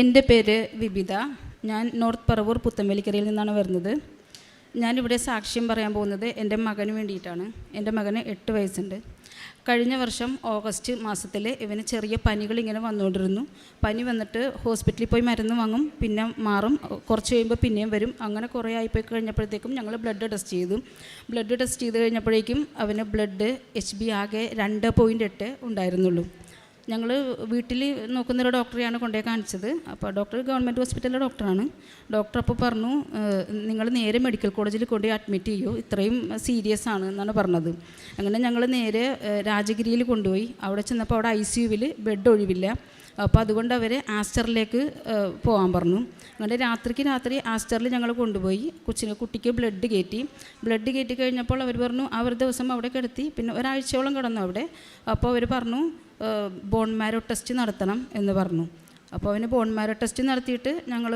എന്റെ പേര് വിബിത ഞാൻ നോർത്ത് പറവൂർ പുത്തമ്പലിക്കരയിൽ നിന്നാണ് വരുന്നത്. ഞാനിവിടെ സാക്ഷ്യം പറയാൻ പോകുന്നത് എന്റെ മകന് വേണ്ടിയിട്ടാണ്. എന്റെ മകന് എട്ട് വയസ്സുണ്ട്. കഴിഞ്ഞ വർഷം ഓഗസ്റ്റ് മാസത്തിൽ ഇവന് ചെറിയ പനികൾ ഇങ്ങനെ വന്നുകൊണ്ടിരുന്നു. പനി വന്നിട്ട് ഹോസ്പിറ്റലിൽ പോയി മരുന്ന് വാങ്ങും പിന്നെ മാറും. കുറച്ച് കഴിയുമ്പോൾ പിന്നെയും വരും. അങ്ങനെ കുറേ ആയിപ്പോയി കഴിഞ്ഞപ്പോഴത്തേക്കും ഞങ്ങൾ ബ്ലഡ് ടെസ്റ്റ് ചെയ്തു. ബ്ലഡ് ടെസ്റ്റ് ചെയ്ത് കഴിഞ്ഞപ്പോഴേക്കും അവന് ബ്ലഡ് എച്ച് ബി ആകെ രണ്ട് പോയിന്റ് എട്ട് ഉണ്ടായിരുന്നുള്ളൂ. ഞങ്ങൾ വീട്ടിൽ നോക്കുന്നൊരു ഡോക്ടറെയാണ് കൊണ്ടുപോയി കാണിച്ചത്. അപ്പോൾ ഡോക്ടർ ഗവൺമെന്റ് ഹോസ്പിറ്റലിലെ ഡോക്ടറാണ്. ഡോക്ടർ അപ്പോൾ പറഞ്ഞു നിങ്ങൾ നേരെ മെഡിക്കൽ കോളേജിൽ കൊണ്ടുപോയി അഡ്മിറ്റ് ചെയ്യൂ. ഇത്രയും സീരിയസ് ആണ് എന്നാണ് പറഞ്ഞത്. അങ്ങനെ ഞങ്ങൾ നേരെ രാജഗിരിയിൽ കൊണ്ടുപോയി. അവിടെ ചെന്നപ്പോൾ അവിടെ ഐ സി യുവിൽ ബെഡ് ഒഴിവില്ല. അപ്പോൾ അതുകൊണ്ട് അവരെ ആസ്റ്ററിലേക്ക് പോകാൻ പറഞ്ഞു. അങ്ങനെ രാത്രിക്ക് രാത്രി ആസ്റ്ററിൽ ഞങ്ങൾ കൊണ്ടുപോയി. കൊച്ചിന് കുട്ടിക്ക് ബ്ലഡ് കയറ്റി. ബ്ലഡ് കയറ്റി കഴിഞ്ഞപ്പോൾ അവർ പറഞ്ഞു ഒരു ദിവസം അവിടെ കിടത്തി. പിന്നെ ഒരാഴ്ചയോളം കിടന്നു അവിടെ. അപ്പോൾ അവർ പറഞ്ഞു ബോൺ മാരോ ടെസ്റ്റ് നടത്തണം എന്ന് പറഞ്ഞു. അപ്പോൾ അവന് ബോൺ മാരോ ടെസ്റ്റ് നടത്തിയിട്ട് ഞങ്ങൾ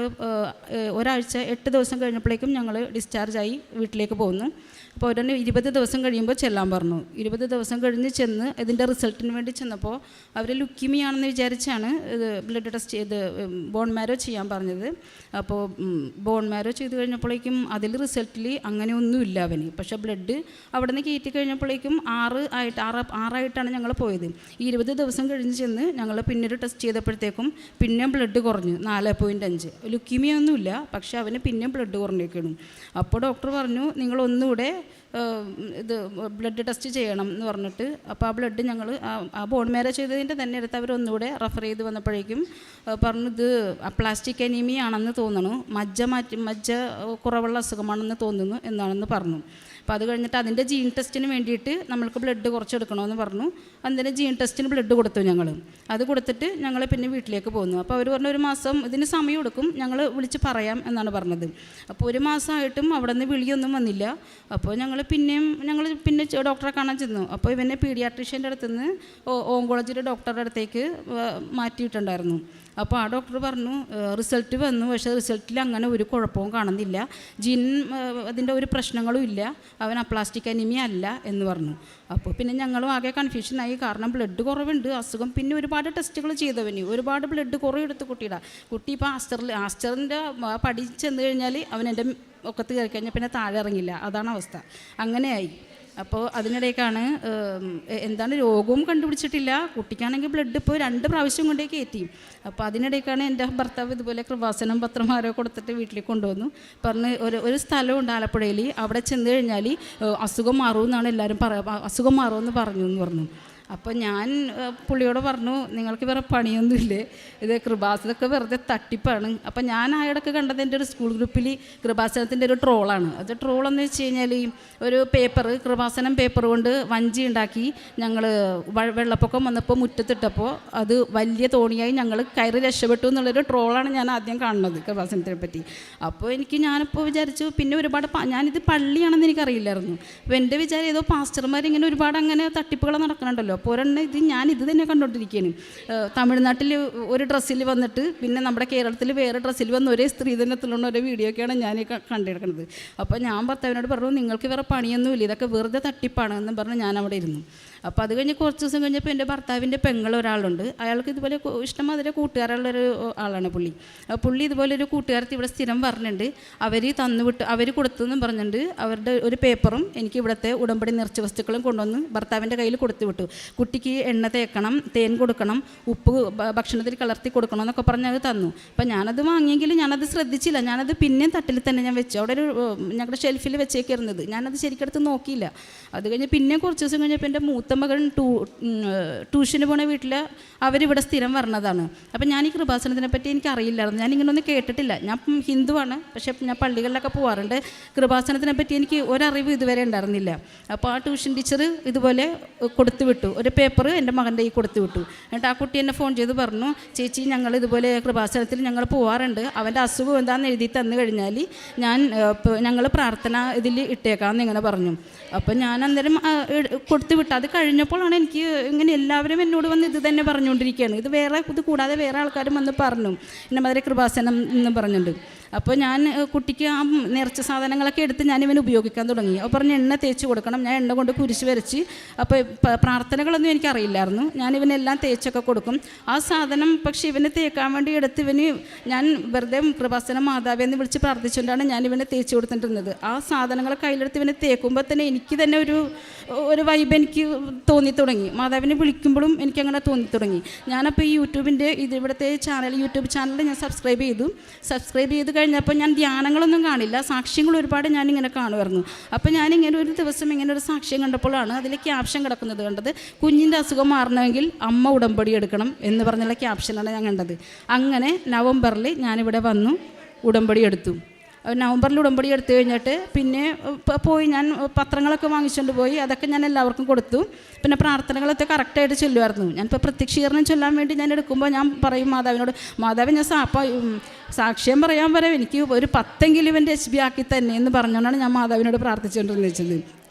ഒരാഴ്ച എട്ട് ദിവസം കഴിഞ്ഞപ്പോഴേക്കും ഞങ്ങൾ ഡിസ്ചാർജായി വീട്ടിലേക്ക് പോകുന്നു അപ്പോൾ ഉടനെ ഇരുപത് ദിവസം കഴിയുമ്പോൾ ചെല്ലാൻ പറഞ്ഞു. ഇരുപത് ദിവസം കഴിഞ്ഞ് ചെന്ന് ഇതിന്റെ റിസൾട്ടിന് വേണ്ടി ചെന്നപ്പോൾ അവർ ലുക്കിമിയാണെന്ന് വിചാരിച്ചാണ് ഇത് ബ്ലഡ് ടെസ്റ്റ് ചെയ്ത് ബോൺ മാരോ ചെയ്യാൻ പറഞ്ഞത്. അപ്പോൾ ബോൺ മാരോ ചെയ്ത് കഴിഞ്ഞപ്പോഴേക്കും അതിൽ റിസൾട്ടിൽ അങ്ങനെ ഒന്നുമില്ല അവന്. പക്ഷേ ബ്ലഡ് അവിടെ നിന്ന് കയറ്റി കഴിഞ്ഞപ്പോഴേക്കും ആറ് ആയിട്ട് ആറ് ആറായിട്ടാണ് ഞങ്ങൾ പോയത്. ഈ ഇരുപത് ദിവസം കഴിഞ്ഞ് ചെന്ന് ഞങ്ങൾ പിന്നീട് ടെസ്റ്റ് ചെയ്തപ്പോഴത്തേക്കും പിന്നെ ബ്ലഡ് കുറഞ്ഞു. നാല് പോയിന്റ് അഞ്ച്. ലുക്കീമിയ ഒന്നുമില്ല പക്ഷേ അവന് പിന്നെയും ബ്ലഡ് കുറഞ്ഞേക്കണം അപ്പോൾ ഡോക്ടർ പറഞ്ഞു നിങ്ങൾ ഒന്നുകൂടെ ഇത് ബ്ലഡ് ടെസ്റ്റ് ചെയ്യണം എന്ന് പറഞ്ഞിട്ട്. അപ്പോൾ ആ ബ്ലഡ് ഞങ്ങൾ ആ ബോൺ മേര ചെയ്തതിന്റെ തന്നെ എടുത്ത് അവർ ഒന്നുകൂടെ റെഫർ ചെയ്ത് വന്നപ്പോഴേക്കും പറഞ്ഞു ഇത് പ്ലാസ്റ്റിക് അനീമിയ ആണെന്ന് തോന്നുന്നു. മജ്ജ മാറ്റി മജ്ജ കുറവുള്ള അസുഖമാണെന്ന് തോന്നുന്നു എന്നാണെന്ന് പറഞ്ഞു. അപ്പോൾ അത് കഴിഞ്ഞിട്ട് അതിന്റെ ജീൻ ടെസ്റ്റിന് വേണ്ടിയിട്ട് നമ്മൾക്ക് ബ്ലഡ് കുറച്ച് എടുക്കണമെന്ന് പറഞ്ഞു അതിന്റെ ജീൻ ടെസ്റ്റിന് ബ്ലഡ് കൊടുത്തു ഞങ്ങൾ അത് കൊടുത്തിട്ട് ഞങ്ങൾ പിന്നെ വീട്ടിലേക്ക് പോന്നു അപ്പോൾ അവർ പറഞ്ഞു ഒരു മാസം ഇതിന് സമയം എടുക്കും ഞങ്ങൾ വിളിച്ച് പറയാം എന്നാണ് പറഞ്ഞത്. അപ്പോൾ ഒരു മാസമായിട്ടും അവിടെ നിന്ന് വിളിയൊന്നും വന്നില്ല. അപ്പോൾ ഞങ്ങൾ പിന്നെയും ഞങ്ങൾ പിന്നെ ഡോക്ടറെ കാണാൻ ചെന്നു. അപ്പോൾ ഇവനെ പീഡിയാട്രീഷ്യന്റെ അടുത്ത് നിന്ന് ഓങ്കോളജിയുടെ ഡോക്ടറുടെ അടുത്തേക്ക് മാറ്റിയിട്ടുണ്ടായിരുന്നു. അപ്പോൾ ആ ഡോക്ടർ പറഞ്ഞു റിസൾട്ട് വന്നു. പക്ഷേ റിസൾട്ടിൽ അങ്ങനെ ഒരു കുഴപ്പവും കാണുന്നില്ല. ജിൻ അതിന്റെ ഒരു പ്രശ്നങ്ങളും ഇല്ല. അവൻ അപ്ലാസ്റ്റിക് അനിമിയ അല്ല എന്ന് പറഞ്ഞു. അപ്പോൾ പിന്നെ ഞങ്ങളും ആകെ കൺഫ്യൂഷനായി കാരണം ബ്ലഡ് കുറവുണ്ട് അസുഖം. പിന്നെ ഒരുപാട് ടെസ്റ്റുകൾ ചെയ്തവന്. ഒരുപാട് ബ്ലഡ് കുറവെടുത്ത് കുട്ടിയുടെ. കുട്ടി ഇപ്പോൾ ആസ്റ്ററിൽ ആസ്റ്ററിന്റെ പടി ചെന്ന് കഴിഞ്ഞാൽ അവൻ എന്റെ ഒക്കത്ത് കയറി കഴിഞ്ഞാൽ പിന്നെ താഴെ ഇറങ്ങില്ല. അതാണ് അവസ്ഥ. അങ്ങനെയായി. അപ്പോൾ അതിനിടയ്ക്കാണ് എന്താണ് രോഗവും കണ്ടുപിടിച്ചിട്ടില്ല. കുട്ടിക്കാണെങ്കിൽ ബ്ലഡ് ഇപ്പോൾ രണ്ട് പ്രാവശ്യം കൊണ്ടേ കയറ്റി അപ്പോൾ അതിനിടയ്ക്കാണ് എന്റെ ഭർത്താവ് ഇതുപോലെ കൃപാസനം പത്രമാരോ കൊടുത്തിട്ട് വീട്ടിലേക്ക് കൊണ്ടുവന്നു. പറഞ്ഞ് ഒരു ഒരു സ്ഥലമുണ്ട് ആലപ്പുഴയിൽ. അവിടെ ചെന്ന് കഴിഞ്ഞാൽ അസുഖം മാറുമെന്നാണ് എല്ലാവരും പറ അസുഖം മാറുമെന്ന് പറഞ്ഞു എന്ന് പറഞ്ഞു. അപ്പോൾ ഞാൻ പുള്ളിയോട് പറഞ്ഞു നിങ്ങൾക്ക് വേറെ പണിയൊന്നുമില്ലേ? ഇത് കൃപാസനൊക്കെ വെറുതെ തട്ടിപ്പാണ്. അപ്പോൾ ഞാൻ ആയിടക്ക് കണ്ടത് എന്റെ ഒരു സ്കൂൾ ഗ്രൂപ്പിൽ കൃപാസനത്തിന്റെ ഒരു ട്രോളാണ്. അത് ട്രോളെന്ന് വെച്ച് കഴിഞ്ഞാൽ ഒരു പേപ്പർ കൃപാസനം പേപ്പർ കൊണ്ട് വഞ്ചി ഉണ്ടാക്കി ഞങ്ങൾ വെള്ളപ്പൊക്കം വന്നപ്പോൾ മുറ്റത്തിട്ടപ്പോൾ അത് വലിയ തോണിയായി ഞങ്ങൾ കയറി രക്ഷപ്പെട്ടു എന്നുള്ളൊരു ട്രോളാണ് ഞാൻ ആദ്യം കാണുന്നത് കൃപാസനത്തിനെ പറ്റി. അപ്പോൾ എനിക്ക് ഞാനിപ്പോൾ വിചാരിച്ചു പിന്നെ ഒരുപാട് ഞാനിത് പള്ളിയാണെന്ന് എനിക്കറിയില്ലായിരുന്നു. അപ്പോൾ എന്റെ വിചാരം ഏതോ പാസ്റ്റർമാർ ഇങ്ങനെ ഒരുപാട് അങ്ങനെ തട്ടിപ്പുകൾ നടക്കുന്നുണ്ടല്ലോ അപ്പോൾ ഒരെണ്ണം ഇത് ഞാൻ ഇത് തന്നെ കണ്ടുകൊണ്ടിരിക്കുകയാണ്. തമിഴ്നാട്ടിൽ ഒരു ഡ്രസ്സിൽ വന്നിട്ട് പിന്നെ നമ്മുടെ കേരളത്തിൽ വേറെ ഡ്രസ്സിൽ വന്ന ഒരേ സ്ത്രീധനത്തിലുള്ള ഒരു വീഡിയോ ഒക്കെയാണ് ഞാൻ കണ്ടെടുക്കുന്നത് അപ്പോൾ ഞാൻ ഭർത്താവിനോട് പറഞ്ഞു നിങ്ങൾക്ക് വേറെ പണിയൊന്നുമില്ല ഇതൊക്കെ വെറുതെ തട്ടിപ്പാണ് എന്ന് പറഞ്ഞ് ഞാൻ അവിടെ ഇരുന്നു. അപ്പോൾ അത് കഴിഞ്ഞ് കുറച്ച് ദിവസം കഴിഞ്ഞപ്പോൾ എന്റെ ഭർത്താവിന്റെ പെങ്ങൾ ഒരാളുണ്ട്. അയാൾക്ക് ഇതുപോലെ ഇഷ്ടംമാതിരി കൂട്ടുകാരുള്ളൊരു ആളാണ് പുള്ളി. അപ്പോൾ പുള്ളി ഇതുപോലെ ഒരു കൂട്ടുകാരത്തി ഇവിടെ സ്ഥിരം പറഞ്ഞിട്ടുണ്ട് അവർ തന്നുവിട്ട് അവർ കൊടുത്തെന്നും പറഞ്ഞിട്ടുണ്ട് അവരുടെ ഒരു പേപ്പറും എനിക്ക് ഇവിടുത്തെ ഉടമ്പടി നിറച്ച വസ്തുക്കളും കൊണ്ടുവന്ന് ഭർത്താവിന്റെ കയ്യിൽ കൊടുത്തു വിട്ടു. കുട്ടിക്ക് എണ്ണ തേക്കണം തേൻ കൊടുക്കണം ഉപ്പ് ഭക്ഷണത്തിൽ കലർത്തി കൊടുക്കണം എന്നൊക്കെ പറഞ്ഞ് അത് തന്നു. അപ്പം ഞാനത് വാങ്ങിയെങ്കിൽ ഞാനത് ശ്രദ്ധിച്ചില്ല. ഞാനത് പിന്നെയും തട്ടിൽ തന്നെ ഞാൻ വെച്ചു. അവിടെ ഒരു ഞങ്ങളുടെ ഷെൽഫിൽ വെച്ചേക്കിരുന്നത്. ഞാനത് ശരിക്കെടുത്ത് നോക്കിയില്ല. അത് കഴിഞ്ഞ് പിന്നെ കുറച്ച് ദിവസം കഴിഞ്ഞപ്പോൾ എന്റെ മൂത്ത മകൻ ടൂ ട്യൂഷന് പോണ വീട്ടിൽ അവരിവിടെ സ്ഥിരം വരണതാണ്. അപ്പം ഞാൻ ഈ കൃപാസനത്തിനെ പറ്റി എനിക്ക് അറിയില്ലായിരുന്നു ഞാൻ ഇങ്ങനെ ഒന്നും കേട്ടിട്ടില്ല. ഞാൻ ഹിന്ദുവാണ്. പക്ഷേ ഞാൻ പള്ളികളിലൊക്കെ പോകാറുണ്ട് കൃപാസനത്തിനെ പറ്റി എനിക്ക് ഒരറിവ് ഇതുവരെ ഉണ്ടായിരുന്നില്ല. അപ്പോൾ ആ ട്യൂഷൻ ടീച്ചർ ഇതുപോലെ കൊടുത്തു വിട്ടു ഒരു പേപ്പർ എന്റെ മകന്റെ കയ്യിൽ കൊടുത്തു വിട്ടു എന്നിട്ട് ആ കുട്ടി എന്നെ ഫോൺ ചെയ്ത് പറഞ്ഞു ചേച്ചി ഞങ്ങൾ ഇതുപോലെ കൃപാസനത്തിൽ ഞങ്ങൾ പോകാറുണ്ട് അവന്റെ അസുഖം എന്താണെന്ന് എഴുതി തന്നു കഴിഞ്ഞാൽ ഞാൻ ഞങ്ങൾ പ്രാർത്ഥന ഇതിൽ ഇട്ടേക്കാമെന്ന് ഇങ്ങനെ പറഞ്ഞു. അപ്പം ഞാൻ അന്നേരം കൊടുത്തു വിട്ടു അത് കഴിഞ്ഞപ്പോഴാണ് എനിക്ക് ഇങ്ങനെ എല്ലാവരും എന്നോട് വന്ന് ഇത് തന്നെ പറഞ്ഞുകൊണ്ടിരിക്കുകയാണ്. ഇത് വേറെ ഇത് കൂടാതെ വേറെ ആൾക്കാരും വന്ന് പറഞ്ഞു. എന്നെ മാതിരി കൃപാസനം എന്ന് പറഞ്ഞിട്ടുണ്ട് അപ്പോൾ ഞാൻ കുട്ടിക്ക് ആ നിറച്ച സാധനങ്ങളൊക്കെ എടുത്ത് ഞാൻ ഇവന് ഉപയോഗിക്കാൻ തുടങ്ങി. അപ്പോൾ പറഞ്ഞ് എണ്ണ തേച്ച് കൊടുക്കണം. ഞാൻ എണ്ണ കൊണ്ട് കുരിശ് വരച്ച് അപ്പോൾ പ്രാർത്ഥനകളൊന്നും എനിക്കറിയില്ലായിരുന്നു. ഞാൻ ഇവനെല്ലാം തേച്ചൊക്കെ കൊടുക്കും. ആ സാധനം പക്ഷേ ഇവനെ തേക്കാൻ വേണ്ടി എടുത്ത് ഇവന് ഞാൻ വെറുതെ കൃപാസന മാതാവി വിളിച്ച് പ്രാർത്ഥിച്ചുകൊണ്ടാണ് ഞാൻ ഇവനെ തേച്ച് കൊടുത്തിട്ടിരുന്നത്. ആ സാധനങ്ങൾ കയ്യിലെടുത്ത് ഇവനെ തേക്കുമ്പോൾ തന്നെ എനിക്ക് തന്നെ ഒരു ഒരു വൈബ് എനിക്ക് തോന്നി തുടങ്ങി. മാതാവിനെ വിളിക്കുമ്പോഴും എനിക്ക് അങ്ങനെ തോന്നി തുടങ്ങി. ഞാനപ്പോൾ ഈ യൂട്യൂബിന്റെ ഇത് ഇവിടുത്തെ ചാനൽ യൂട്യൂബ് ചാനൽ ഞാൻ സബ്സ്ക്രൈബ് ചെയ്തു. സബ്സ്ക്രൈബ് ചെയ്ത് കഴിഞ്ഞപ്പോൾ ഞാൻ ധ്യാനങ്ങളൊന്നും കാണില്ല. സാക്ഷ്യങ്ങൾ ഒരുപാട് ഞാനിങ്ങനെ കാണുമായിരുന്നു. അപ്പോൾ ഞാനിങ്ങനെ ഒരു ദിവസം ഇങ്ങനെ ഒരു സാക്ഷ്യം കണ്ടപ്പോഴാണ് അതിൽ ക്യാപ്ഷൻ കിടക്കുന്നത് കണ്ടത്. കുഞ്ഞിന്റെ അസുഖം മാറണമെങ്കിൽ അമ്മ ഉടമ്പടി എടുക്കണം എന്ന് പറഞ്ഞുള്ള ക്യാപ്ഷനാണ് ഞാൻ കണ്ടത്. അങ്ങനെ നവംബറിൽ ഞാനിവിടെ വന്നു ഉടമ്പടി എടുത്തു. നവംബറിൽ ഉടമ്പടി എടുത്തു കഴിഞ്ഞിട്ട് പിന്നെ പോയി ഞാൻ പത്രങ്ങളൊക്കെ വാങ്ങിച്ചുകൊണ്ട് പോയി അതൊക്കെ ഞാൻ എല്ലാവർക്കും കൊടുത്തു. പിന്നെ പ്രാർത്ഥനകളൊക്കെ കറക്റ്റായിട്ട് ചൊല്ലുമായിരുന്നു ഞാനിപ്പോൾ പ്രത്യക്ഷീകരണം ചൊല്ലാൻ വേണ്ടി ഞാൻ എടുക്കുമ്പോൾ ഞാൻ പറയും മാതാവിനോട് മാതാവ് ഞാൻ സാപ്പ സാക്ഷ്യം പറയാൻ വരെ എനിക്ക് ഒരു പത്തെങ്കിലും ഇവന്റെ എച്ച് ബി ആക്കി തന്നെ എന്ന് പറഞ്ഞുകൊണ്ടാണ് ഞാൻ മാതാവിനോട് പ്രാർത്ഥിച്ചുകൊണ്ടിരുന്നത്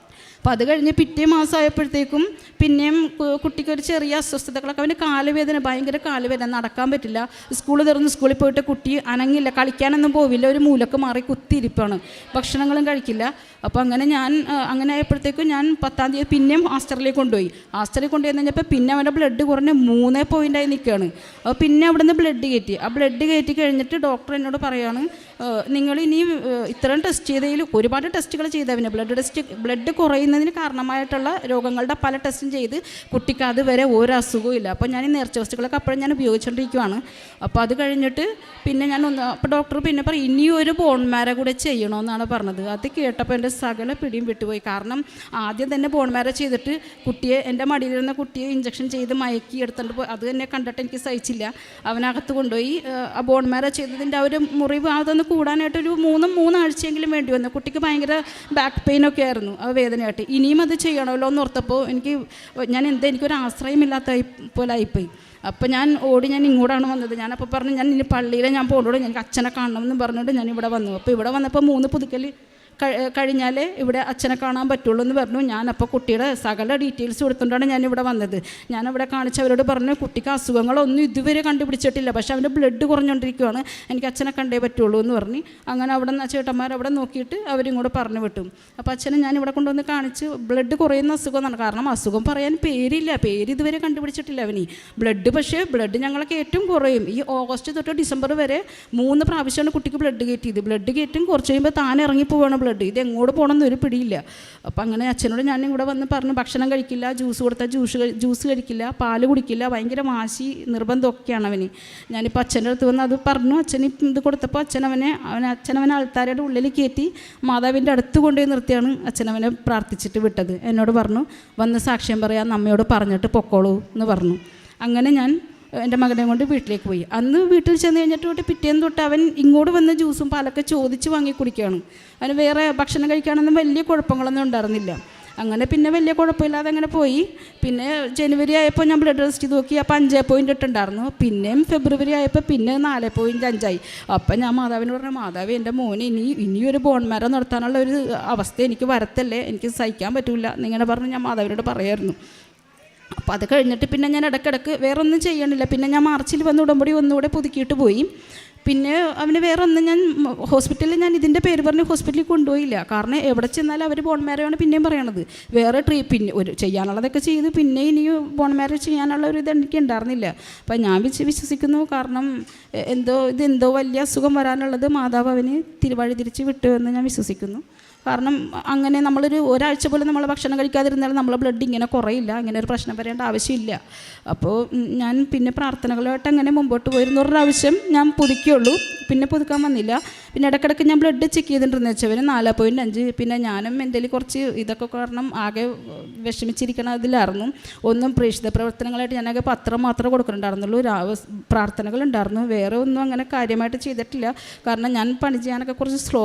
അപ്പോൾ അത് കഴിഞ്ഞ് പിറ്റേ മാസമായപ്പോഴത്തേക്കും പിന്നെയും കുട്ടിക്കൊരു കുട്ടിക്ക് ചെറിയ അസ്വസ്ഥതകളൊക്കെ അവന് കാലുവേദന ഭയങ്കര കാലുവേദന നടക്കാൻ പറ്റില്ല. സ്കൂൾ തുറന്ന് സ്കൂളിൽ പോയിട്ട് കുട്ടി അനങ്ങില്ല കളിക്കാനൊന്നും പോവില്ല ഒരു മൂലക്ക് മാറി കുത്തിയിരിപ്പാണ് ഭക്ഷണങ്ങളും കഴിക്കില്ല. അപ്പോൾ അങ്ങനെ ഞാൻ അങ്ങനെ ആയപ്പോഴത്തേക്കും ഞാൻ പത്താം തീയതി പിന്നെയും ഹാസ്റ്ററിലേക്ക് കൊണ്ടുപോയി. ഹാസ്റ്ററിൽ കൊണ്ടുപോയി കഴിഞ്ഞപ്പോൾ പിന്നെ അവന്റെ ബ്ലഡ് കുറഞ്ഞ് മൂന്നേ പോയിന്റായി നിൽക്കുകയാണ് അപ്പോൾ പിന്നെ അവിടുന്ന് ബ്ലഡ് കയറ്റി. ആ ബ്ലഡ് കയറ്റി കഴിഞ്ഞിട്ട് ഡോക്ടർ എന്നോട് പറയുകയാണ് നിങ്ങൾ ഇനി ഇത്രയും ടെസ്റ്റ് ചെയ്തതിൽ ഒരുപാട് ടെസ്റ്റുകൾ ചെയ്തവന് ബ്ലഡ് ടെസ്റ്റ് ബ്ലഡ് കുറയുന്നതിന് കാരണമായിട്ടുള്ള രോഗങ്ങളുടെ പല ടെസ്റ്റും ചെയ്ത് കുട്ടിക്ക് അതുവരെ ഒരു അസുഖവും ഇല്ല. അപ്പോൾ ഞാൻ ഈ നേർച്ച വസ്തുക്കളൊക്കെ അപ്പോഴും ഞാൻ ഉപയോഗിച്ചുകൊണ്ടിരിക്കുകയാണ് അപ്പോൾ അത് കഴിഞ്ഞിട്ട് പിന്നെ ഞാൻ ഒന്ന് അപ്പോൾ ഡോക്ടർ പിന്നെ പറയും ഇനിയൊരു ബോൺമാര കൂടെ ചെയ്യണമെന്നാണ് പറഞ്ഞത്. അത് കേട്ടപ്പോൾ എന്റെ സകല പിടിയും വിട്ടുപോയി. കാരണം ആദ്യം തന്നെ ബോൺ മാരേജ് ചെയ്തിട്ട് കുട്ടിയെ എന്റെ മടിയിലിരുന്ന കുട്ടിയെ ഇഞ്ചക്ഷൻ ചെയ്ത് മയക്കി എടുത്തുകൊണ്ട് പോയി. അത് തന്നെ കണ്ടിട്ട് എനിക്ക് സഹിച്ചില്ല. അവനകത്ത് കൊണ്ടുപോയി. ആ ബോൺ മാരേജ് ചെയ്തതിന്റെ ആ ഒരു മുറിവ് അതൊന്ന് കൂടാനായിട്ടൊരു മൂന്നും മൂന്നാഴ്ചയെങ്കിലും വേണ്ടി വന്നു. കുട്ടിക്ക് ഭയങ്കര ബാക്ക് പെയിനൊക്കെ ആയിരുന്നു. ആ വേദനയായിട്ട്. ഇനിയും അത് ചെയ്യണമല്ലോ എന്ന് ഓർത്തപ്പോൾ എനിക്ക് ഞാൻ എന്താ എനിക്കൊരു ആശ്രയമില്ലാത്ത പോലെ ആയിപ്പോയി. അപ്പോൾ ഞാൻ ഓടി ഞാൻ ഇങ്ങോട്ടാണ് വന്നത്. ഞാനപ്പോൾ പറഞ്ഞു ഞാൻ ഇനി പള്ളിയിലെ ഞാൻ പോകണ്ടോട് എനിക്ക് അച്ഛനെ കാണണം എന്ന് പറഞ്ഞിട്ട് ഞാൻ ഇവിടെ വന്നു. അപ്പോൾ ഇവിടെ വന്നപ്പോൾ മൂന്ന് പുതുക്കൽ കഴിഞ്ഞാൽ ഇവിടെ അച്ഛനെ കാണാൻ പറ്റുള്ളൂ എന്ന് പറഞ്ഞു. ഞാനപ്പോൾ കുട്ടിയുടെ സകല ഡീറ്റെയിൽസ് കൊടുത്തുകൊണ്ടാണ് ഞാൻ ഇവിടെ വന്നത്. ഞാൻ കാണിച്ചവരോട് പറഞ്ഞു കുട്ടിക്ക് അസുഖങ്ങളൊന്നും ഇതുവരെ കണ്ടുപിടിച്ചിട്ടില്ല. പക്ഷേ അവന്റെ ബ്ലഡ് കുറഞ്ഞുകൊണ്ടിരിക്കുകയാണ് എനിക്ക് അച്ഛനെ കണ്ടേ പറ്റുള്ളൂ എന്ന് പറഞ്ഞ് അങ്ങനെ അവിടെ നിന്ന് ചേട്ടന്മാർ അവിടെ നോക്കിയിട്ട് അവരും കൂടെ പറഞ്ഞു വിട്ടു. അപ്പോൾ അച്ഛനെ ഞാൻ ഇവിടെ കൊണ്ടുവന്ന് കാണിച്ച്. ബ്ലഡ് കുറയുന്ന അസുഖമാണ്. കാരണം അസുഖം പറയാൻ പേരില്ല. പേര് ഇതുവരെ കണ്ടുപിടിച്ചിട്ടില്ല അവന്. ബ്ലഡ് പക്ഷേ ബ്ലഡ് ഞങ്ങൾക്ക് ഏറ്റവും കുറയും. ഈ ഓഗസ്റ്റ് തൊട്ട് ഡിസംബർ വരെ മൂന്ന് പ്രാവശ്യമാണ് കുട്ടിക്ക് ബ്ലഡ് കയറ്റിയത്. ബ്ലഡ് കയറ്റും കുറച്ച് കഴിയുമ്പോൾ താൻ ഇറങ്ങിപ്പോവാണ് ബ്ലഡ് ഇത് എങ്ങോട്ട് പോകണമെന്ന് ഒരു പിടിയില്ല. അപ്പം അങ്ങനെ അച്ഛനോട് ഞാൻ ഇവിടെ വന്ന് പറഞ്ഞു ഭക്ഷണം കഴിക്കില്ല ജ്യൂസ് കൊടുത്താൽ ജ്യൂസ് ജ്യൂസ് കഴിക്കില്ല പാൽ കുടിക്കില്ല ഭയങ്കര വാശി നിർബന്ധമൊക്കെയാണ് അവന്. ഞാനിപ്പോൾ അച്ഛന്റെ അടുത്ത് വന്ന് അത് പറഞ്ഞു അച്ഛൻ ഇത് കൊടുത്തപ്പോൾ അച്ഛനവനെ അവൻ അച്ഛനവനെ ആൾക്കാരുടെ ഉള്ളിൽ കയറ്റി മാതാവിന്റെ അടുത്ത് കൊണ്ടുപോയി നിർത്തിയാണ് അച്ഛനവനെ പ്രാർത്ഥിച്ചിട്ട് വിട്ടത്. എന്നോട് പറഞ്ഞു വന്ന് സാക്ഷ്യം പറയാൻ അമ്മയോട് പറഞ്ഞിട്ട് പൊക്കോളൂ എന്ന് പറഞ്ഞു. അങ്ങനെ ഞാൻ എന്റെ മകനെ കൊണ്ട് വീട്ടിലേക്ക് പോയി. അന്ന് വീട്ടിൽ ചെന്ന് കഴിഞ്ഞിട്ട് തൊട്ട് പിറ്റേന്ന് തൊട്ട് അവൻ ഇങ്ങോട്ട് വന്ന ജ്യൂസും പാലൊക്കെ ചോദിച്ച് വാങ്ങി കുടിക്കുകയാണ്. അവന് വേറെ ഭക്ഷണം കഴിക്കാനൊന്നും വലിയ കുഴപ്പങ്ങളൊന്നും ഉണ്ടായിരുന്നില്ല. അങ്ങനെ പിന്നെ വലിയ കുഴപ്പമില്ലാതെ അങ്ങനെ പോയി. പിന്നെ ജനുവരി ആയപ്പോൾ ഞാൻ ബ്ലഡ് ടെസ്റ്റ് ചെയ്ത് നോക്കി. അപ്പോൾ അഞ്ചേ പോയിന്റ് ഇട്ടുണ്ടായിരുന്നു. പിന്നെയും ഫെബ്രുവരി ആയപ്പോൾ പിന്നെ നാല് പോയിന്റ് അഞ്ചായി. അപ്പം ഞാൻ മാതാവിനോട് പറഞ്ഞു മാതാവ് എന്റെ മോന് ഇനി ഇനിയൊരു ബോൺമാര നടത്താനുള്ള ഒരു അവസ്ഥ എനിക്ക് വരത്തല്ലേ? എനിക്ക് സഹിക്കാൻ പറ്റില്ല എന്നിങ്ങനെ പറഞ്ഞ് ഞാൻ മാതാവിനോട് പറയായിരുന്നു. അപ്പോൾ അത് കഴിഞ്ഞിട്ട് പിന്നെ ഞാൻ ഇടയ്ക്കിടയ്ക്ക് വേറെ ഒന്നും ചെയ്യണില്ല. പിന്നെ ഞാൻ മാർച്ചിൽ വന്ന് ഉടമ്പടി ഒന്നുകൂടെ പുതുക്കിയിട്ട് പോയി. പിന്നെ അവന് വേറെ ഒന്നും ഞാൻ ഹോസ്പിറ്റലിൽ ഞാൻ ഇതിന്റെ പേര് പറഞ്ഞ് ഹോസ്പിറ്റലിൽ കൊണ്ടുപോയില്ല. കാരണം എവിടെ ചെന്നാലും അവർ ബോൺ മാരയാണ് പിന്നെയും പറയണത്. വേറെ ട്രീ പിന്നെ ഒരു ചെയ്യാനുള്ളതൊക്കെ ചെയ്ത് പിന്നെ ഇനി ബോൺ ചെയ്യാനുള്ള ഒരു ഇത് എനിക്ക് ഉണ്ടായിരുന്നില്ല. അപ്പം ഞാൻ വിശ്വ വിശ്വസിക്കുന്നു. കാരണം എന്തോ ഇത് എന്തോ വലിയ അസുഖം വരാനുള്ളത് മാതാവ് അവന് തിരുവഴി തിരിച്ച് വിട്ടു എന്ന് ഞാൻ വിശ്വസിക്കുന്നു. കാരണം അങ്ങനെ നമ്മളൊരു ഒരാഴ്ച പോലും നമ്മൾ ഭക്ഷണം കഴിക്കാതിരുന്നാൽ നമ്മളെ ബ്ലഡ് ഇങ്ങനെ കുറയില്ല. അങ്ങനെ ഒരു പ്രശ്നം വരേണ്ട ആവശ്യമില്ല. അപ്പോൾ ഞാൻ പിന്നെ പ്രാർത്ഥനകളുമായിട്ട് അങ്ങനെ മുമ്പോട്ട് പോയിരുന്നു പ്രാവശ്യം ഞാൻ പുതുക്കിയുള്ളൂ. പിന്നെ പുതുക്കാൻ വന്നില്ല. പിന്നെ ഇടയ്ക്കിടയ്ക്ക് ഞാൻ ബ്ലഡ് ചെക്ക് ചെയ്തിട്ടുണ്ടെന്ന് വെച്ചവർ നാല് പോയിന്റ് അഞ്ച്. പിന്നെ ഞാനും എന്തെങ്കിലും കുറച്ച് ഇതൊക്കെ കാരണം ആകെ വിഷമിച്ചിരിക്കണ അതിലായിരുന്നു ഒന്നും പ്രേക്ഷിത പ്രവർത്തനങ്ങളായിട്ട് ഞാനൊക്കെ പത്രം മാത്രമേ കൊടുക്കുന്നുണ്ടായിരുന്നുള്ളൂ. പ്രാർത്ഥനകളുണ്ടായിരുന്നു. വേറെ ഒന്നും അങ്ങനെ കാര്യമായിട്ട് ചെയ്തിട്ടില്ല. കാരണം ഞാൻ പണി ചെയ്യാനൊക്കെ കുറച്ച് സ്ലോ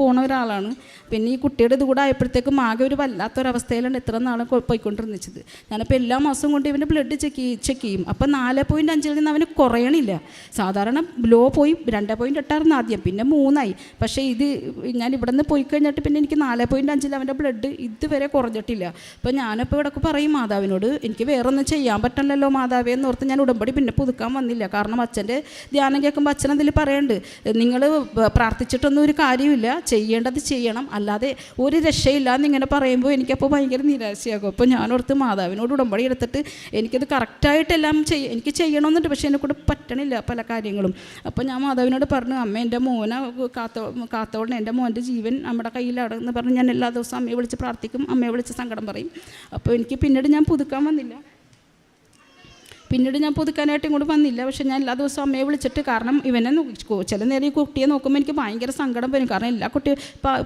പോണ ഒരാളാണ്. പിന്നെ ഈ കുട്ടിയുടെ ഇത് കൂടെ ആയപ്പോഴത്തേക്കും ആകെ ഒരു വല്ലാത്തൊരവസ്ഥയിലാണ് ഇത്ര നാൾ പോയിക്കൊണ്ടിരുന്നത്. ഞാനിപ്പോൾ എല്ലാ മാസവും കൊണ്ട് ഇവന്റെ ബ്ലഡ് ചെക്ക് ചെക്ക് ചെയ്യും. അപ്പം നാല് പോയിന്റ് അഞ്ചിൽ നിന്ന് അവന് കുറയണില്ല. സാധാരണ ലോ പോയി രണ്ട് പോയിന്റ് എട്ടായിരുന്നു ആദ്യം പിന്നെ മൂന്നായി. പക്ഷേ ഇത് ഞാൻ ഇവിടെ നിന്ന് പോയി കഴിഞ്ഞിട്ട് പിന്നെ എനിക്ക് നാല് പോയിന്റ് അഞ്ചിൽ അവന്റെ ബ്ലഡ് ഇതുവരെ കുറഞ്ഞിട്ടില്ല. അപ്പോൾ ഞാനിപ്പോൾ ഇവിടെയൊക്കെ പറയും മാതാവിനോട് എനിക്ക് വേറെ ഒന്നും ചെയ്യാൻ പറ്റില്ലല്ലോ മാതാവേ എന്ന് ഓർത്ത് ഞാൻ ഉടമ്പടി പിന്നെ പുതുക്കാൻ വന്നില്ല. കാരണം അച്ഛന്റെ ധ്യാനം കേൾക്കുമ്പോൾ അച്ഛൻ അതിൽ പറയുന്നുണ്ട് നിങ്ങൾ പ്രാർത്ഥിച്ചിട്ടൊന്നും ഒരു കാര്യമില്ല ചെയ്യേണ്ടത് ചെയ്യണം. അല്ലാതെ ഒരു രക്ഷയില്ല എന്നിങ്ങനെ പറയുമ്പോൾ എനിക്കപ്പോൾ ഭയങ്കര നിരാശയാകും. അപ്പോൾ ഞാനോർത്ത് മാതാവിനോട് ഉടമ്പടി എടുത്തിട്ട് എനിക്കത് കറക്റ്റായിട്ടെല്ലാം ചെയ്യ എനിക്ക് ചെയ്യണമെന്നുണ്ട് പക്ഷേ എന്നെ കൂടെ പറ്റണില്ല പല കാര്യങ്ങളും. അപ്പോൾ ഞാൻ മാതാവിനോട് പറഞ്ഞു അമ്മ എന്റെ മോനെ കാത്ത കാത്തോളണം എന്റെ മോന്റെ ജീവൻ നമ്മുടെ കയ്യിലാണ് എന്ന് പറഞ്ഞ് ഞാൻ എല്ലാ ദിവസവും അമ്മയെ വിളിച്ച് പ്രാർത്ഥിക്കും അമ്മയെ വിളിച്ച് സങ്കടം പറയും. അപ്പോൾ എനിക്ക് പിന്നീട് ഞാൻ പുതുക്കാൻ വന്നില്ല. പിന്നീട് ഞാൻ പുതുക്കാനായിട്ട് ഇങ്ങോട്ട് വന്നില്ല. പക്ഷേ ഞാൻ എല്ലാ ദിവസവും അമ്മയെ വിളിച്ചിട്ട് കാരണം ഇവനെ ചില നേരം ഈ കുട്ടിയെ നോക്കുമ്പോൾ എനിക്ക് ഭയങ്കര സങ്കടം വരും. കാരണം എല്ലാ കുട്ടി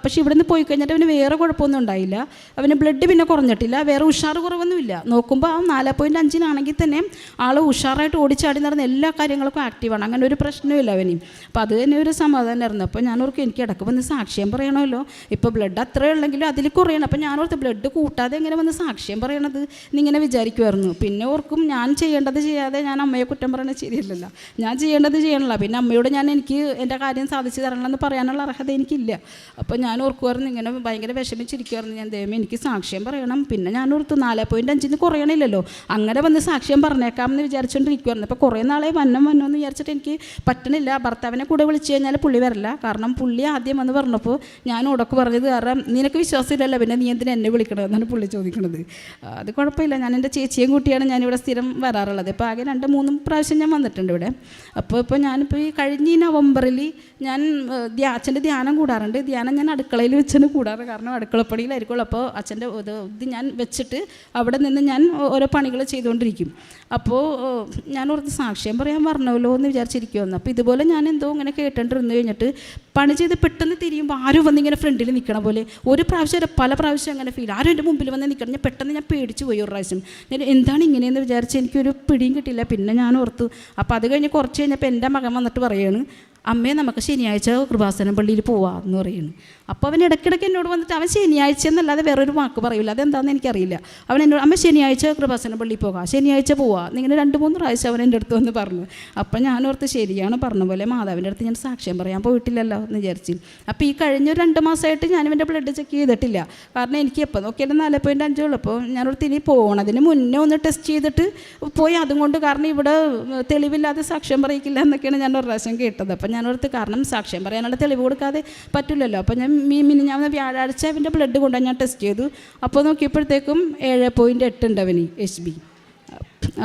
പക്ഷേ ഇവിടെ നിന്ന് പോയി കഴിഞ്ഞിട്ട് അവന് വേറെ കുഴപ്പമൊന്നും ഉണ്ടായില്ല. അവന് ബ്ലഡ് പിന്നെ കുറഞ്ഞിട്ടില്ല. വേറെ ഉഷാറ് കുറവൊന്നുമില്ല. നോക്കുമ്പോൾ ആ നാല് പോയിന്റ് അഞ്ചിനാണെങ്കിൽ തന്നെ ആൾ ഉഷാറായിട്ട് ഓടിച്ചാടി നടന്ന എല്ലാ കാര്യങ്ങൾക്കും ആക്റ്റീവാണ് അങ്ങനെ ഒരു പ്രശ്നമില്ല അവന്. അപ്പോൾ അത് തന്നെ ഒരു സമാധാനമായിരുന്നു അപ്പോൾ ഞാൻ ഓർക്കും എനിക്ക് ഇടയ്ക്ക് വന്ന് സാക്ഷ്യം പറയണമല്ലോ. ഇപ്പോൾ ബ്ലഡ് അത്രേ ഉള്ളെങ്കിലും അതിൽ കുറയണം. അപ്പോൾ ഞാൻ ഓർത്ത് ബ്ലഡ് കൂട്ടാതെ എങ്ങനെ വന്ന് സാക്ഷ്യം പറയണത് എന്നിങ്ങനെ വിചാരിക്കുമായിരുന്നു പിന്നെ ഓർക്കും ഞാൻ ചെയ്യേണ്ടത് ചെയ്യാതെ ഞാൻ അമ്മയെ കുറ്റം പറയണത് ശരിയല്ലല്ലോ. ഞാൻ ചെയ്യേണ്ടത് ചെയ്യണമല്ലോ പിന്നെ അമ്മയോട് ഞാൻ എനിക്ക് എന്റെ കാര്യം സാധിച്ചു തരണമെന്ന് പറയാനുള്ള അർഹത എനിക്കില്ല. അപ്പോൾ ഞാൻ ഓർക്കുമായിരുന്നു ഇങ്ങനെ ഭയങ്കര വിഷമിച്ചിരിക്കുമായിരുന്നു ഞാൻ ദൈവം എനിക്ക് സാക്ഷ്യം പറയണം. പിന്നെ ഞാൻ ഓർത്തു നാല് പോയിന്റ് അഞ്ചിന് കുറയണില്ലല്ലോ. അങ്ങനെ വന്ന് സാക്ഷ്യം പറഞ്ഞേക്കാം എന്ന് വിചാരിച്ചുകൊണ്ടിരിക്കുമായിരുന്നു അപ്പോൾ കുറേ നാളെ വന്നം വന്നോ എന്ന് വിചാരിച്ചിട്ട് എനിക്ക് പറ്റണില്ല. ഭർത്താവിനെ കൂടെ വിളിച്ചു കഴിഞ്ഞാൽ പുള്ളി വരില്ല. കാരണം പുള്ളി ആദ്യം വന്ന് പറഞ്ഞപ്പോൾ ഞാൻ ഉടക്ക് പറഞ്ഞത് കാരണം നിനക്ക് വിശ്വാസമില്ലല്ലോ പിന്നെ നീ എന്തിനാ എന്നെ വിളിക്കണമെന്നാണ് പുള്ളി ചോദിക്കുന്നത് അത് കുഴപ്പമില്ല. ഞാൻ എന്റെ ചേച്ചിയും കുട്ടിയാണ്. ഞാനിവിടെ സ്ഥിരം വരാറുള്ളത്. ഇപ്പോൾ ആകെ രണ്ട് മൂന്നും പ്രാവശ്യം ഞാൻ വന്നിട്ടുണ്ട് ഇവിടെ. അപ്പോൾ ഇപ്പോൾ ഞാനിപ്പോൾ ഈ കഴിഞ്ഞ നവംബറിൽ ഞാൻ അച്ഛന്റെ ധ്യാനം കൂടാറുണ്ട്. ധ്യാനം ഞാൻ അടുക്കളയിൽ വെച്ചാണ് കൂടാറ്. കാരണം അടുക്കളപ്പണിയിലായിരിക്കുള്ളൂ. അപ്പോൾ അച്ഛന്റെ ഇത് ഇത് ഞാൻ വെച്ചിട്ട് അവിടെ നിന്ന് ഞാൻ ഓരോ പണികൾ ചെയ്തുകൊണ്ടിരിക്കും. അപ്പോൾ ഞാൻ ഓർത്ത് സാക്ഷ്യം പറയാൻ പറഞ്ഞല്ലോ എന്ന് വിചാരിച്ചിരിക്കുമെന്ന് അപ്പോൾ ഇതുപോലെ ഞാൻ എന്തോ ഇങ്ങനെ കേട്ടിട്ടിരുന്നു കഴിഞ്ഞിട്ട് പണി ചെയ്ത് പെട്ടെന്ന് തിരിയുമ്പോൾ ആരും വന്നിങ്ങനെ ഫ്രണ്ടിൽ നിൽക്കണ പോലെ. ഒരു പ്രാവശ്യം പല പ്രാവശ്യം അങ്ങനെ ഫീൽ ആരും എന്റെ മുമ്പിൽ വന്ന് നിൽക്കണം ഞാൻ പെട്ടെന്ന് ഞാൻ പേടിച്ച് പോയി ഒരു പ്രാവശ്യം. ഞാൻ എന്താണ് ഇങ്ങനെയെന്ന് വിചാരിച്ച് എനിക്കൊരു പിടിയും കിട്ടിയില്ല. പിന്നെ ഞാൻ ഓർത്തു. അപ്പോൾ അത് കഴിഞ്ഞ് കുറച്ച് കഴിഞ്ഞപ്പോൾ എന്റെ മകൻ വന്നിട്ട് പറയാണ് അമ്മേ നമുക്ക് ശനിയാഴ്ച കൃപാസനം പള്ളിയിൽ പോവാം എന്ന് പറയുന്നു. അപ്പോൾ അവൻ ഇടയ്ക്കിടയ്ക്ക് എന്നോട് വന്നിട്ട് അവൻ ശനിയാഴ്ച എന്നല്ലാതെ വേറൊരു വാക്ക് പറയില്ല. അതെന്താണെന്ന് എനിക്കറിയില്ല. അവൻ എന്നോട് അമ്മ ശനിയാഴ്ച കൃപാസനം പള്ളിയിൽ പോകാം. ശനിയാഴ്ച പോവാം. എന്നിങ്ങനെ രണ്ട് മൂന്ന് പ്രാവശ്യം അവൻ എന്റെ അടുത്ത് വന്ന് പറഞ്ഞു. അപ്പം ഞാൻ ഓർത്ത് ശരിയാണ് പറഞ്ഞ പോലെ മാതാവിന്റെ അടുത്ത് ഞാൻ സാക്ഷ്യം പറയാൻ പോയിട്ടില്ലല്ലോ എന്ന് വിചാരിച്ചു. അപ്പോൾ ഈ കഴിഞ്ഞ രണ്ട് മാസമായിട്ട് ഞാൻ ഇവന്റെ ബ്ലഡ് ചെക്ക് ചെയ്തിട്ടില്ല. കാരണം എനിക്ക് എപ്പോൾ നോക്കിയാലും നാല് പോയിന്റ് അഞ്ചുള്ളൂ അപ്പോൾ ഞാൻ ഓർത്ത് ഇനി പോകണതിന് മുന്നേ ഒന്ന് ടെസ്റ്റ് ചെയ്തിട്ട് പോയി. അതും കൊണ്ട് കാരണം ഇവിടെ തെളിവില്ലാതെ സാക്ഷ്യം പറയിക്കില്ല എന്നൊക്കെയാണ് ഞാൻ ഒരു പ്രാവശ്യം കേട്ടത്. അപ്പം ഞാൻ ഓർത്ത് കാരണം സാക്ഷ്യം പറയാനുള്ള തെളിവ് കൊടുക്കാതെ പറ്റില്ലല്ലോ. അപ്പം ഞാൻ മീ മിനി ഞാൻ വ്യാഴാഴ്ച അവന്റെ ബ്ലഡ് കൊണ്ടുപോയി ഞാൻ ടെസ്റ്റ് ചെയ്തു. അപ്പോൾ നോക്കിയപ്പോഴത്തേക്കും ഏഴ് പോയിന്റ് എട്ട് ഉണ്ട് അവന് എച്ച് ബി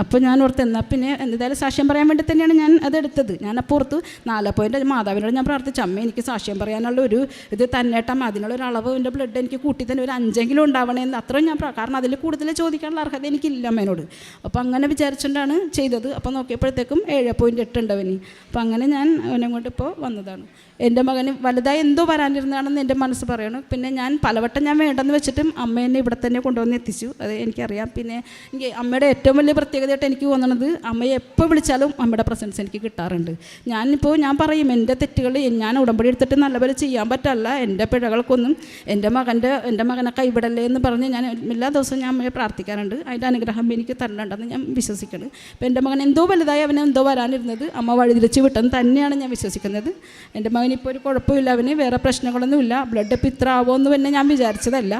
അപ്പോൾ ഞാൻ ഓർത്ത് എന്നാൽ പിന്നെ എന്തായാലും സാക്ഷ്യം പറയാൻ വേണ്ടി തന്നെയാണ് ഞാൻ അതെടുത്തത് ഞാൻ അപ്പോൾ ഓർത്ത് നാല് പോയിന്റ് മാതാവിനോട് ഞാൻ പ്രാർത്ഥിച്ചു അമ്മ എനിക്ക് സാക്ഷ്യം പറയാനുള്ള ഒരു ഇത് തന്നേട്ടം അതിനുള്ള ഒരു അളവ് എന്റെ ബ്ലഡ് എനിക്ക് കൂട്ടി തന്നെ ഒരു അഞ്ചെങ്കിലും ഉണ്ടാവണമെന്ന് അത്രയും ഞാൻ കാരണം അതിൽ കൂടുതൽ ചോദിക്കാനുള്ള അർഹത എനിക്കില്ല അമ്മേനോട്. അപ്പോൾ അങ്ങനെ വിചാരിച്ചുകൊണ്ടാണ് ചെയ്തത്. അപ്പോൾ നോക്കിയപ്പോഴത്തേക്കും ഏഴ് പോയിന്റ് എട്ട് ഉണ്ട് അവന് അപ്പോൾ അങ്ങനെ ഞാൻ അവനെ കൊണ്ട് ഇപ്പോൾ വന്നതാണ്. എന്റെ മകന് വലുതായി എന്തോ വരാനിരുന്നതാണെന്ന് എന്റെ മനസ്സ് പറയണം. പിന്നെ ഞാൻ പലവട്ടം ഞാൻ വേണ്ടെന്ന് വെച്ചിട്ടും അമ്മ എന്നെ ഇവിടെ തന്നെ കൊണ്ടുവന്ന് എത്തിച്ചു. അത് എനിക്കറിയാം. പിന്നെ എനിക്ക് അമ്മയുടെ ഏറ്റവും വലിയ പ്രത്യേകതയായിട്ട് എനിക്ക് തോന്നുന്നത് അമ്മയെ എപ്പോൾ വിളിച്ചാലും അമ്മയുടെ പ്രസൻസ് എനിക്ക് കിട്ടാറുണ്ട്. ഞാനിപ്പോൾ ഞാൻ പറയും എന്റെ തെറ്റുകൾ ഞാൻ ഉടമ്പടി എടുത്തിട്ട് നല്ലപോലെ ചെയ്യാൻ പറ്റല്ല. എന്റെ പിഴകൾക്കൊന്നും എന്റെ മകന്റെ എന്റെ മകനെ കൈവിടല്ലേ എന്ന് പറഞ്ഞ് ഞാൻ എല്ലാ ദിവസവും ഞാൻ അമ്മയെ പ്രാർത്ഥിക്കാറുണ്ട്. അതിന്റെ അനുഗ്രഹം എനിക്ക് തരണ്ടെന്ന് ഞാൻ വിശ്വസിക്കുന്നത് അപ്പോൾ എന്റെ മകൻ എന്തോ വലുതായി അവനെ എന്തോ വരാനിരുന്നത് അമ്മ വഴിതിരിച്ച് വിട്ടെന്ന് തന്നെയാണ് ഞാൻ വിശ്വസിക്കുന്നത്. എന്റെ മകൻ ഇപ്പോൾ ഒരു കുഴപ്പമില്ല അവന് വേറെ പ്രശ്നങ്ങളൊന്നുമില്ല. ബ്ലഡ് ഇപ്പോൾ ഇത്ര ആവുമെന്ന് തന്നെ ഞാൻ വിചാരിച്ചതല്ല.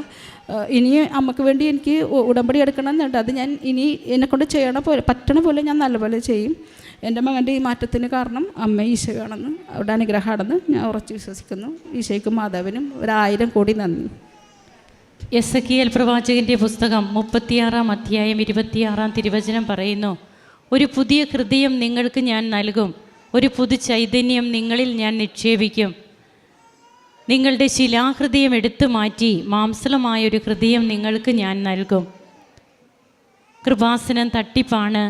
ഇനി അമ്മയ്ക്ക് വേണ്ടി എനിക്ക് ഉടമ്പടി എടുക്കണം എന്നുണ്ട്. അത് ഞാൻ ഇനി എന്നെക്കൊണ്ട് ചെയ്യണ പോലെ പറ്റണ പോലെ ഞാൻ നല്ലപോലെ ചെയ്യും. എന്റെ മകന്റെ ഈ മാറ്റത്തിന് കാരണം അമ്മ ഈശോയാണെന്ന് അവിടെ അനുഗ്രഹമാണെന്ന് ഞാൻ ഉറച്ചു വിശ്വസിക്കുന്നു. ഈശോയ്ക്കും മാതാവിനും ഒരായിരം കോടി നന്ദി. എസ് കെ എൽ പ്രവാചകന്റെ പുസ്തകം മുപ്പത്തിയാറാം അധ്യായം ഇരുപത്തിയാറാം തിരുവചനം പറയുന്നു ഒരു പുതിയ ഹൃദയം നിങ്ങൾക്ക് ഞാൻ നൽകും ഒരു പുതു ചൈതന്യം നിങ്ങളിൽ ഞാൻ നിക്ഷേപിക്കും. നിങ്ങളുടെ ശിലാഹൃദയം എടുത്തു മാറ്റി മാംസലമായ ഒരു ഹൃദയം നിങ്ങൾക്ക് ഞാൻ നൽകും. കൃപാസനം തട്ടിപ്പാണ്.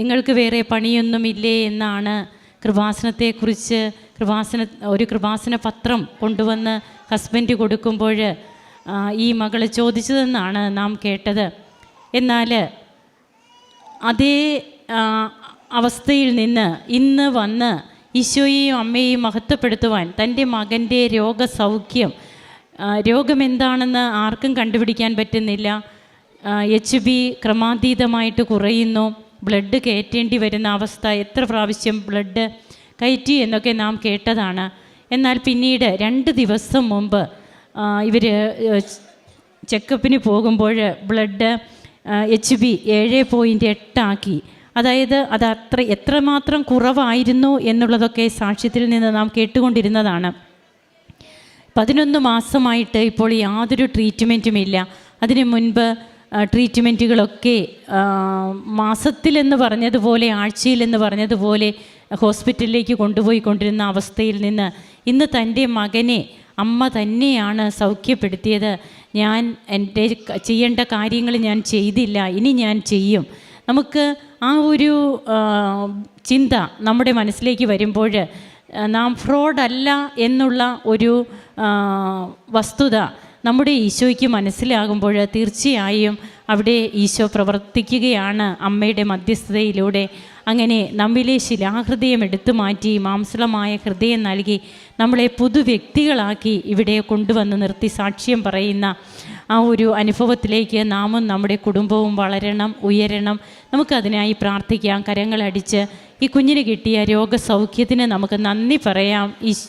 നിങ്ങൾക്ക് വേറെ പണിയൊന്നുമില്ലേ എന്നാണ് കൃപാസനത്തെക്കുറിച്ച് കൃപാസന ഒരു കൃപാസന പത്രം കൊണ്ടുവന്ന് ഹസ്ബൻഡ് കൊടുക്കുമ്പോൾ ഈ മകൾ ചോദിച്ചതെന്നാണ് നാം കേട്ടത്. എന്നാൽ അതേ അവസ്ഥയിൽ നിന്ന് ഇന്ന് വന്ന് ഈശോയെയും അമ്മയെയും മഹത്വപ്പെടുത്തുവാൻ തന്റെ മകന്റെ രോഗസൗഖ്യം രോഗമെന്താണെന്ന് ആർക്കും കണ്ടുപിടിക്കാൻ പറ്റുന്നില്ല. എച്ച് ബി ക്രമാതീതമായിട്ട് കുറയുന്നു. ബ്ലഡ് കയറ്റേണ്ടി വരുന്ന അവസ്ഥ എത്ര പ്രാവശ്യം ബ്ലഡ് കയറ്റി എന്നൊക്കെ നാം കേട്ടതാണ്. എന്നാൽ പിന്നീട് രണ്ട് ദിവസം മുമ്പ് ഇവർ ചെക്കപ്പിന് പോകുമ്പോൾ ബ്ലഡ് എച്ച് ബി ഏഴ് പോയിന്റ് എട്ടാക്കി അതായത് അത് അത്ര എത്രമാത്രം കുറവായിരുന്നു എന്നുള്ളതൊക്കെ സാക്ഷ്യത്തിൽ നിന്ന് നാം കേട്ടുകൊണ്ടിരുന്നതാണ്. പതിനൊന്ന് മാസമായിട്ട് ഇപ്പോൾ യാതൊരു ട്രീറ്റ്മെന്റും ഇല്ല. അതിനു മുൻപ് ട്രീറ്റ്മെന്റുകളൊക്കെ മാസത്തിലെന്ന് പറഞ്ഞതുപോലെ ആഴ്ചയിലെന്ന് പറഞ്ഞതുപോലെ ഹോസ്പിറ്റലിലേക്ക് കൊണ്ടുപോയി കൊണ്ടിരുന്ന അവസ്ഥയിൽ നിന്ന് ഇന്ന് തന്റെ മകനെ അമ്മ തന്നെയാണ് സൗഖ്യപ്പെടുത്തിയത്. ഞാൻ എന്റെ ചെയ്യേണ്ട കാര്യങ്ങൾ ഞാൻ ചെയ്തില്ല ഇനി ഞാൻ ചെയ്യും. നമുക്ക് ആ ഒരു ചിന്ത നമ്മുടെ മനസ്സിലേക്ക് വരുമ്പോൾ നാം ഫ്രോഡല്ല എന്നുള്ള ഒരു വസ്തുത നമ്മുടെ ഈശോയ്ക്ക് മനസ്സിലാകുമ്പോൾ തീർച്ചയായും അവിടെ ഈശോ പ്രവർത്തിക്കുകയാണ് അമ്മയുടെ മധ്യസ്ഥതയിലൂടെ. അങ്ങനെ നമ്മിലെ ശിലാഹൃദയം എടുത്തു മാറ്റി മാംസളമായ ഹൃദയം നൽകി നമ്മളെ പുതു വ്യക്തികളാക്കി ഇവിടെ കൊണ്ടുവന്ന് നിർത്തി സാക്ഷ്യം പറയുന്ന ആ ഒരു അനുഭവത്തിലേക്ക് നാമും നമ്മുടെ കുടുംബവും വളരണം ഉയരണം. നമുക്കതിനായി പ്രാർത്ഥിക്കാം. കരങ്ങളടിച്ച് ഈ കുഞ്ഞിന് കിട്ടിയ രോഗസൗഖ്യത്തിന് നമുക്ക് നന്ദി പറയാം. ഈശ്